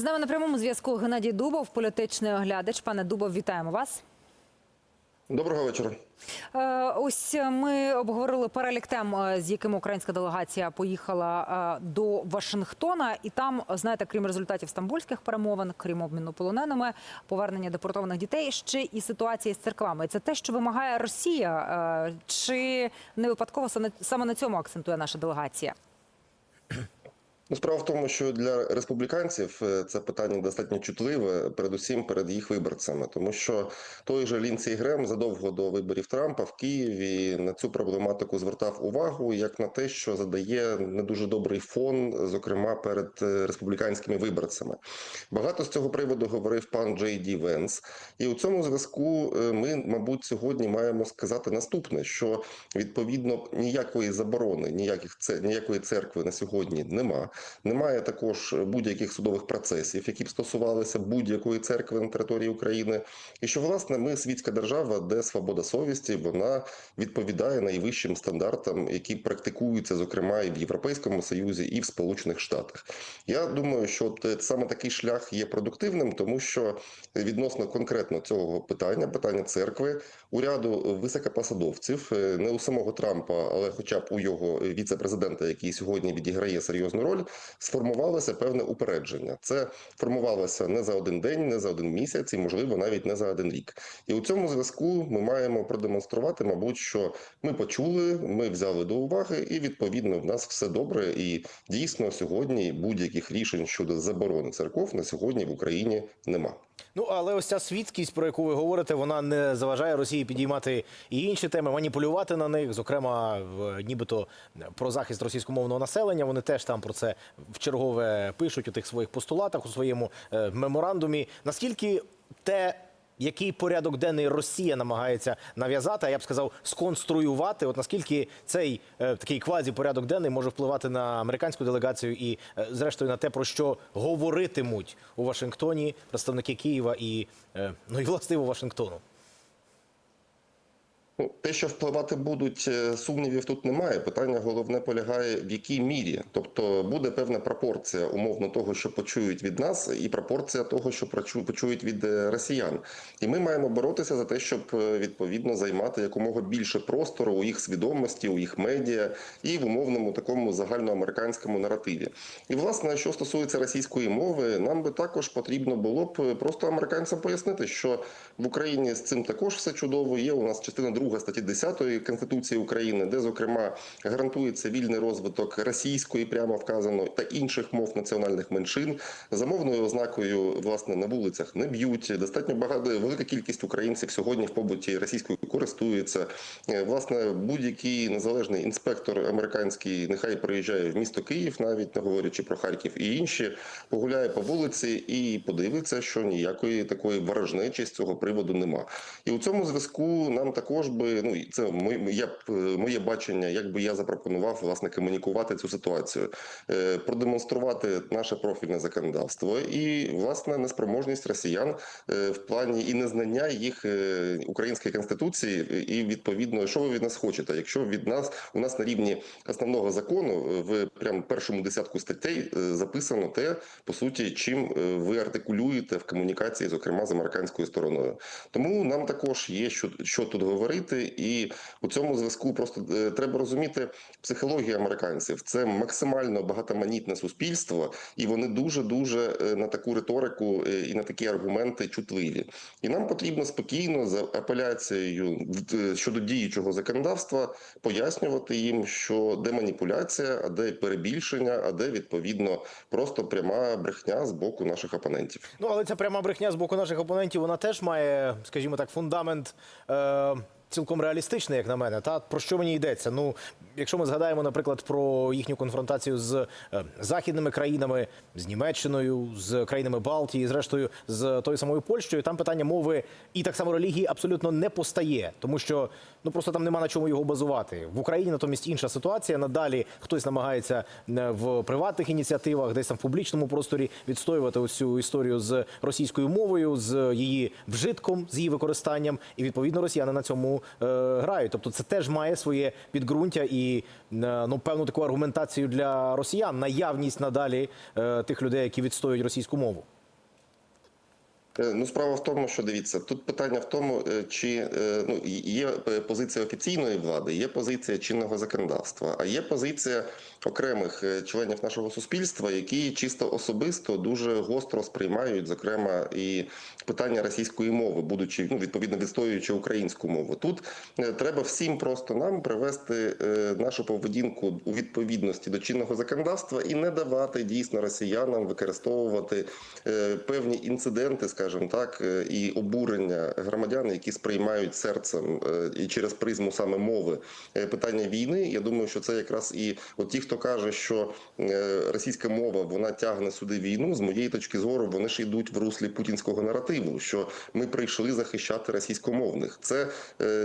З нами на прямому зв'язку Геннадій Дубов, політичний оглядач. Пане Дубов, вітаємо вас. Доброго вечора. Е, Ось ми обговорили перелік тем, е, з якими українська делегація поїхала е, до Вашингтона, і там, знаєте, крім результатів стамбульських перемовин, крім обміну полоненими, повернення депортованих дітей, ще і ситуація з церквами. Це те, що вимагає Росія, чи не випадково саме на цьому акцентує наша делегація? Ну, справа в тому, що для республіканців е, це питання достатньо чутливе, передусім перед їх виборцями, тому що той же Лінцей Грем задовго до виборів Трампа в Києві на цю проблематику звертав увагу як на те, що задає не дуже добрий фон, зокрема перед е, республіканськими виборцями. Багато з цього приводу говорив пан Джей Ді Венс, і у цьому зв'язку е, ми, мабуть, сьогодні маємо сказати наступне: що відповідно ніякої заборони, ніяких це ніякої церкви на сьогодні нема. Немає також будь-яких судових процесів, які б стосувалися будь-якої церкви на території України. І що власне ми світська держава, де свобода совісті вона відповідає найвищим стандартам, які практикуються, зокрема, і в Європейському Союзі, і в Сполучених Штатах. Я думаю, що от саме такий шлях є продуктивним, тому що відносно конкретно цього питання, питання церкви, у ряду високопосадовців, е, не у самого Трампа, але хоча б у його віце-президента, який сьогодні відіграє серйозну роль, сформувалося певне упередження. Це формувалося не за один день, не за один місяць, і можливо навіть не за один рік. І у цьому зв'язку ми маємо продемонструвати, мабуть, що ми почули, ми взяли до уваги, і відповідно в нас все добре. І дійсно сьогодні будь-яких рішень щодо заборони церков на сьогодні в Україні нема. Ну але ось ця світськість, про яку ви говорите, вона не заважає Росії підіймати і інші теми, маніпулювати на них. Зокрема, нібито про захист російськомовного населення. Вони теж там про це в чергове пишуть у тих своїх постулатах у своєму е, меморандумі. Наскільки те. Який порядок денний Росія намагається нав'язати, а я б сказав, сконструювати? От наскільки цей е, такий квазі-порядок денний може впливати на американську делегацію і, е, зрештою, на те, про що говоритимуть у Вашингтоні представники Києва і е, ну і властиво Вашингтону? Ну, те, що впливати будуть, е, сумнівів тут немає. Питання головне полягає в якій мірі. Тобто буде певна пропорція умовно того, що почують від нас, і пропорція того, що почують від е, росіян. І ми маємо боротися за те, щоб е, відповідно займати якомога більше простору у їх свідомості, у їх медіа і в умовному такому загальноамериканському наративі. І власне, що стосується російської мови, нам би також потрібно було б просто американцям пояснити, що в Україні з цим також все чудово. Є у нас частина друга статті 10 Конституції України, де зокрема гарантується вільний розвиток російської, прямо вказано, та інших мов національних меншин. За мовною ознакою власне на вулицях не б'ють. Достатньо багато велика кількість українців сьогодні в побуті російською користуються. Е, Власне, будь-який незалежний інспектор американський нехай приїжджає в місто Київ, навіть не говорячи про Харків і інші, погуляє по вулиці і подивиться, що ніякої такої ворожнечі з цього приводу нема. І у цьому зв'язку нам також би ну це моє, е, моє бачення, як би я запропонував власне комунікувати цю ситуацію, Е, продемонструвати наше профільне законодавство і власне неспроможність росіян е, в плані і незнання їх української конституції, і відповідно, що ви від нас хочете, якщо від нас у нас на рівні основного закону в прям першому десятку статей записано те, по суті, чим ви артикулюєте в комунікації, зокрема з американською стороною. Тому нам також є що, що тут говорити, і у цьому зв'язку просто е, треба розуміти психологію американців. Це максимально багатоманітне суспільство, і вони дуже дуже е, на таку риторику е, і на такі аргументи чутливі. І нам потрібно спокійно за апеляцією щодо діючого законодавства пояснювати їм, що де маніпуляція, а де перебільшення, а де відповідно просто пряма брехня з боку наших опонентів. Ну але ця пряма брехня з боку наших опонентів, вона теж має, скажімо так, фундамент. Е- Цілком реалістичний, як на мене, та про що мені йдеться? Ну, якщо ми згадаємо, наприклад, про їхню конфронтацію з е, західними країнами, з Німеччиною, з країнами Балтії, зрештою з тою самою Польщею, там питання мови і так само релігії абсолютно не постає, тому що ну просто там нема на чому його базувати. В Україні натомість інша ситуація. Надалі хтось намагається е, в приватних ініціативах, десь там в публічному просторі відстоювати ось цю історію з російською мовою, з її вжитком, з її використанням, і відповідно росіяни на цьому цьому е, грають. Тобто, це теж має своє підґрунтя і е, ну певну таку аргументацію для росіян. Наявність надалі е, тих людей, які відстоюють російську мову. Е, Ну, справа в тому, що дивіться, тут питання в тому, е, чи е, ну є позиція офіційної влади, є позиція чинного законодавства, а є позиція окремих членів нашого суспільства, які чисто особисто дуже гостро сприймають, зокрема, і питання російської мови, будучи ну відповідно відстоюючи українську мову. Тут треба всім просто нам привести нашу поведінку у відповідності до чинного законодавства і не давати дійсно росіянам використовувати певні інциденти, скажімо так, е, і обурення громадян, які сприймають серцем е, і через призму саме мови е, питання війни. Я думаю, що це якраз і от ті, хто каже, що російська мова вона тягне сюди війну. З моєї точки зору, вони ж йдуть в руслі путінського наративу, що ми прийшли захищати російськомовних. Це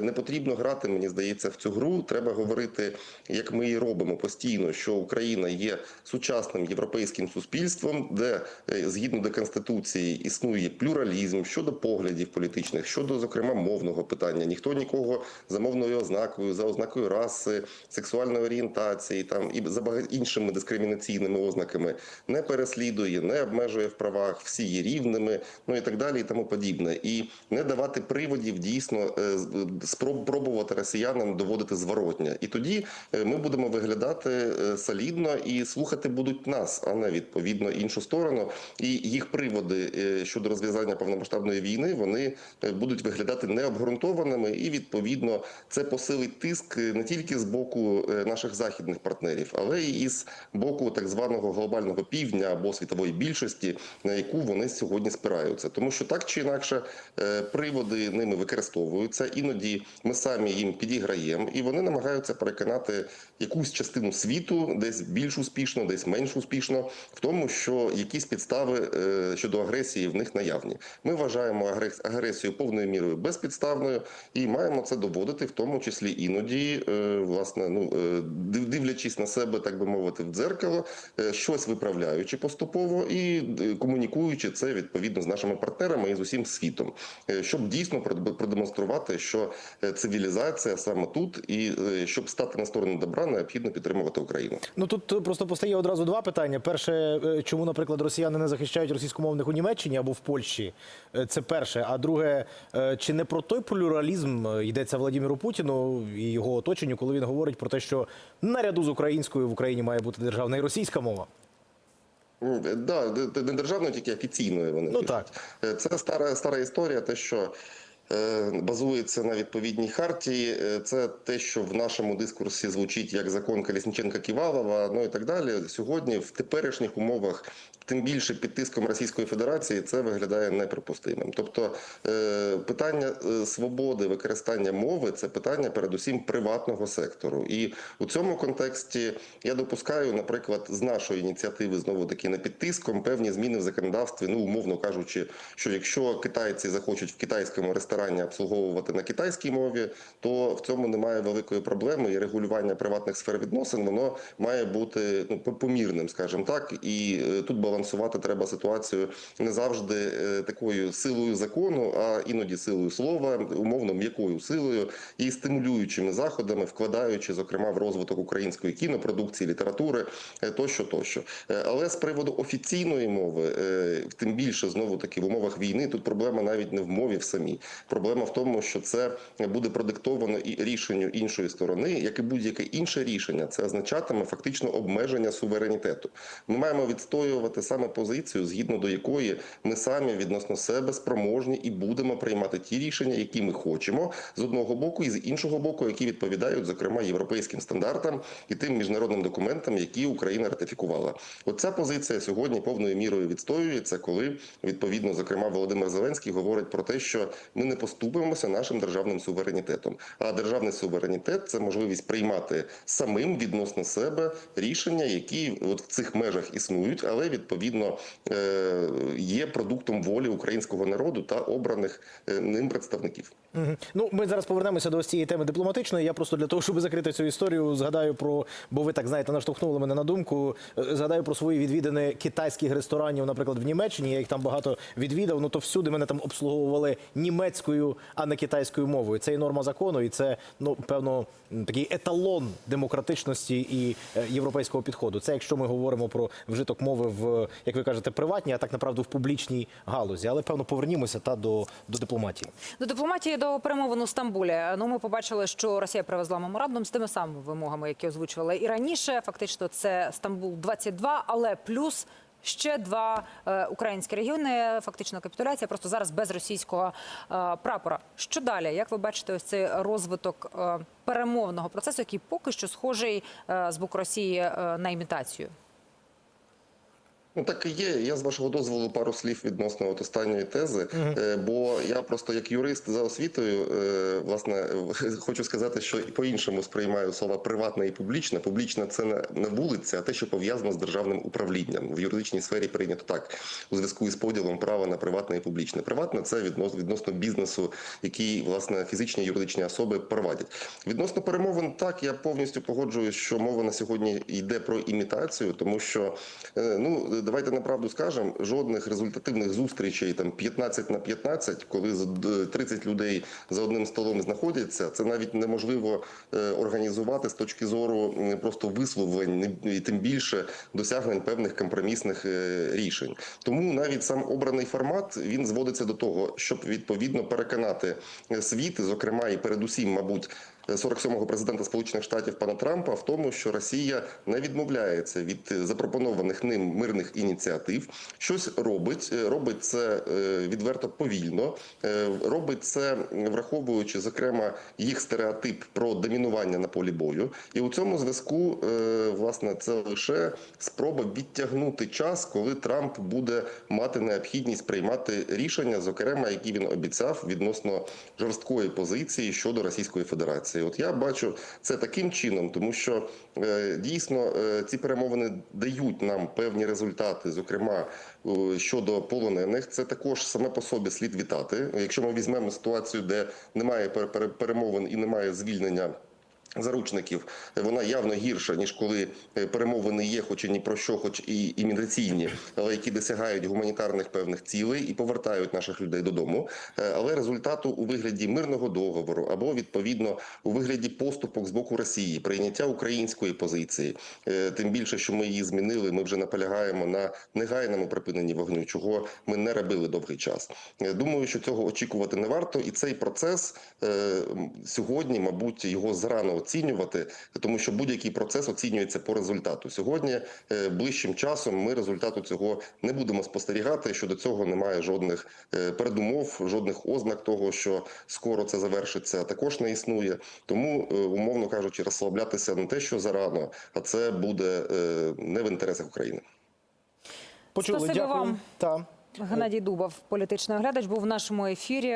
не потрібно грати, мені здається, в цю гру. Треба говорити, як ми і робимо постійно, що Україна є сучасним європейським суспільством, де згідно до конституції існує плюралізм щодо поглядів політичних, щодо зокрема мовного питання. Ніхто нікого за мовною ознакою, за ознакою раси, сексуальної орієнтації там і за іншими дискримінаційними ознаками не переслідує, не обмежує в правах, всі є рівними, ну і так далі, і тому подібне. І не давати приводів дійсно е, з- пробувати росіянам доводити зворотня. І тоді е, ми будемо виглядати е, солідно і слухати будуть нас, а не відповідно іншу сторону. І їх приводи е, щодо розв'язання повномасштабної війни вони е, будуть виглядати необґрунтованими, і відповідно це посилить тиск е, не тільки з боку е, наших західних партнерів, але й із боку так званого глобального півдня або світової більшості, на яку вони сьогодні спираються, тому що так чи інакше приводи ними використовуються. Іноді ми самі їм підіграємо, і вони намагаються переконати якусь частину світу, десь більш успішно, десь менш успішно, в тому, що якісь підстави щодо агресії в них наявні. Ми вважаємо агрес- агресію повною мірою безпідставною і маємо це доводити, в тому числі іноді, е, власне, ну е, дивлячись на себе, так би мовити, в дзеркало, е, щось виправляючи поступово і комунікуючи це відповідно з нашими партнерами і з усім світом, щоб дійсно прод- продемонструвати, що цивілізація саме тут, і щоб стати на сторону добра, необхідно підтримувати Україну. Ну тут просто постає одразу два питання. Перше, чому, наприклад, росіяни не захищають російськомовних у Німеччині або в Польщі? Е, Це перше. А друге, е, чи не про той плюралізм е, йдеться Владимиру Путіну і його оточенню, коли він говорить про те, що наряду з українською в Україні має бути державна і російська мова? Так, Да, не державною, тільки офіційною вони Ну, так. Це стара стара історія, те, що базується на відповідній хартії. Е, Це те, що в нашому дискурсі звучить як закон Колісніченка Ківалова, ну і так далі. Сьогодні в теперішніх умовах. Тим більше під тиском Російської Федерації це виглядає неприпустимим. Тобто е, питання е, свободи використання мови це питання передусім приватного сектору. І у цьому контексті я допускаю, наприклад, з нашої ініціативи знову таки не під тиском певні зміни в законодавстві. Ну умовно кажучи, що якщо китайці захочуть в китайському ресторані обслуговувати на китайській мові, то в цьому немає великої проблеми. І регулювання приватних сфер відносин воно має бути ну помірним, скажімо так. І е, тут балансувати треба ситуацію не завжди е, такою силою закону, а іноді силою слова, умовно м'якою силою і стимулюючими заходами, вкладаючи зокрема в розвиток української кінопродукції, літератури е, тощо, тощо. Але з приводу офіційної мови, тим більше знову таки в умовах війни, тут проблема навіть не в мові в самій. Проблема в тому, що це буде продиктовано і рішенню іншої сторони, як і будь-яке інше рішення, це означатиме фактично обмеження суверенітету. Ми маємо відстоювати саме позицію, згідно до якої ми самі відносно себе спроможні і будемо приймати ті рішення, які ми хочемо з одного боку, і з іншого боку, які відповідають зокрема європейським стандартам і тим міжнародним документам, які Україна ратифікувала. Оця позиція сьогодні повною мірою відстоюється, коли відповідно, зокрема, Володимир Зеленський говорить про те, що ми не поступимося нашим державним суверенітетом. А державний суверенітет це можливість приймати самим відносно себе рішення, які от в цих межах існують, але відповідно е, є продуктом волі українського народу та обраних е, ним представників. Ну, ми зараз повернемося до ось цієї теми дипломатичної. Я просто для того, щоб закрити цю історію, згадаю про, бо ви так знаєте, наштовхнули мене на думку. е, Згадаю про свої відвідини китайських ресторанів, наприклад, в Німеччині. Я їх там багато відвідав. Ну то всюди мене там обслуговували німецькою, а не китайською мовою. Це і норма закону, і це ну певно такий еталон демократичності і е, європейського підходу. Це якщо ми говоримо про вжиток мови в як ви кажете, приватній, а так направду в публічній галузі. Але певно повернімося та до, до дипломатії. До дипломатії до перемовин у Стамбулі. Ну, ми побачили, що Росія привезла меморандум з тими самими вимогами, які озвучувала і раніше. Фактично, це Стамбул 22 але плюс. Ще два е, українські регіони, фактично капітуляція, просто зараз без російського е, прапора. Що далі? Як ви бачите, ось цей розвиток е, перемовного процесу, який поки що схожий з боку Росії на імітацію? Ну так і є. Я з вашого дозволу пару слів відносно от останньої тези. Е, Бо я просто як юрист за освітою, е, власне, хочу сказати, що і по-іншому сприймаю слова приватне і публічне. Публічне це не, вулиця, а те, що пов'язано з державним управлінням. В юридичній сфері прийнято так у зв'язку із поділом права на приватне і публічне. Приватне це відносно відносно бізнесу, який власне фізичні і юридичні особи провадять. Відносно перемовин, так я повністю погоджуюсь, що мова на сьогодні йде про імітацію, тому що е, ну давайте на правду скажемо, жодних результативних зустрічей там 15 на 15, коли з- д- 30 людей за одним столом знаходяться, це навіть неможливо е, організувати з точки зору просто висловлень, і тим більше досягнень певних компромісних е, рішень. Тому навіть сам обраний формат він зводиться до того, щоб відповідно переконати е, світ, зокрема і передусім, мабуть. 47-го президента Сполучених Штатів пана Трампа в тому, що Росія не відмовляється від е, запропонованих ним мирних ініціатив, щось робить, е, робить це е, відверто повільно, робить це враховуючи зокрема їх стереотип про домінування на полі бою, і у цьому зв'язку власне це лише спроба відтягнути час, коли Трамп буде мати необхідність приймати рішення, зокрема які він обіцяв відносно жорсткої позиції щодо Російської Федерації. От я бачу це таким чином, тому що е, дійсно е, ці перемовини дають нам певні результати, зокрема щодо полонених. Це також саме по собі слід вітати. Якщо ми візьмемо ситуацію, де немає пер- пер- перемовин і немає звільнення. Заручників вона явно гірша ніж коли е, перемовини є, хоч і ні про що, хоч і імміграційні, але які досягають гуманітарних певних цілей і повертають наших людей додому. Е, Але результату у вигляді мирного договору або відповідно у вигляді поступок з боку Росії, прийняття української позиції, е, тим більше, що ми її змінили. Ми вже наполягаємо на негайному припиненні вогню, чого ми не робили довгий час. Думаю, що цього очікувати не варто, і цей процес сьогодні, мабуть, його зарано оцінювати, тому що будь-який процес оцінюється по результату. Сьогодні е, ближчим часом ми результату цього не будемо спостерігати. Щодо цього немає жодних е, передумов, жодних ознак того, що скоро це завершиться, також не існує. Тому, е, умовно кажучи, розслаблятися не те, що зарано, а це буде не в інтересах України. Почули, дякую. вам. Та. Геннадій Дубов, політичний оглядач, був в нашому ефірі.